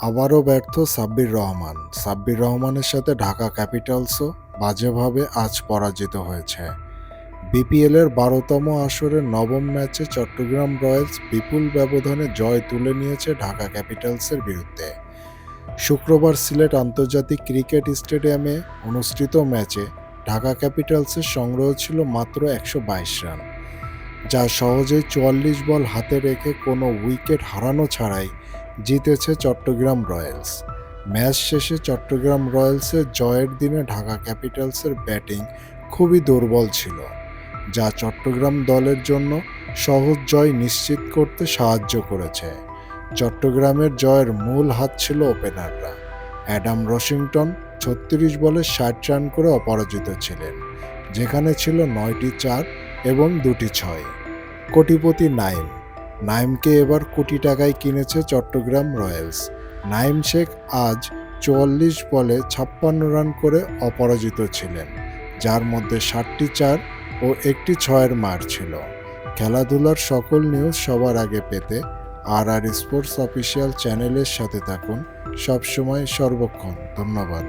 আবারও ব্যর্থ সাব্বির রহমান। সাব্বির রহমানের সাথে ঢাকা ক্যাপিটালসও বাজেভাবে আজ পরাজিত হয়েছে। বিপিএলের বারোতম আসরের নবম ম্যাচে চট্টগ্রাম রয়্যালস বিপুল ব্যবধানে জয় তুলে নিয়েছে ঢাকা ক্যাপিটালসের বিরুদ্ধে। শুক্রবার সিলেট আন্তর্জাতিক ক্রিকেট স্টেডিয়ামে অনুষ্ঠিত ম্যাচে ঢাকা ক্যাপিটালসের সংগ্রহ ছিল মাত্র একশো বাইশ রান। যা সহজেই চুয়াল্লিশ বল হাতে রেখে কোনো উইকেট হারানো ছাড়াই জিতেছে চট্টগ্রাম রয়্যালস। ম্যাচ শেষে চট্টগ্রাম রয়্যালসের জয়ের দিনে ঢাকা ক্যাপিটালসের ব্যাটিং খুবই দুর্বল ছিল, যা চট্টগ্রাম দলের জন্য সহজ জয় নিশ্চিত করতে সাহায্য করেছে। চট্টগ্রামের জয়ের মূল হাত ছিল ওপেনাররা। অ্যাডাম রশিংটন ছত্রিশ বলে ষাট রান করে অপরাজিত ছিলেন, যেখানে ছিল নয়টি চার এবং দুটি ছয়। কোটিপতি নাইম নাইমকে এবার কোটি টাকায় কিনেছে চট্টগ্রাম রয়্যালস। নাইম শেখ আজ চুয়াল্লিশ বলে ছাপ্পান্ন রান করে অপরাজিত ছিলেন, যার মধ্যে ষাটটি চার ও একটি ছয়ের মার ছিল। খেলাধুলার সকল নিউজ সবার আগে পেতে আর আর স্পোর্টস অফিসিয়াল চ্যানেলের সাথে থাকুন। সবসময় সর্বক্ষণ। ধন্যবাদ।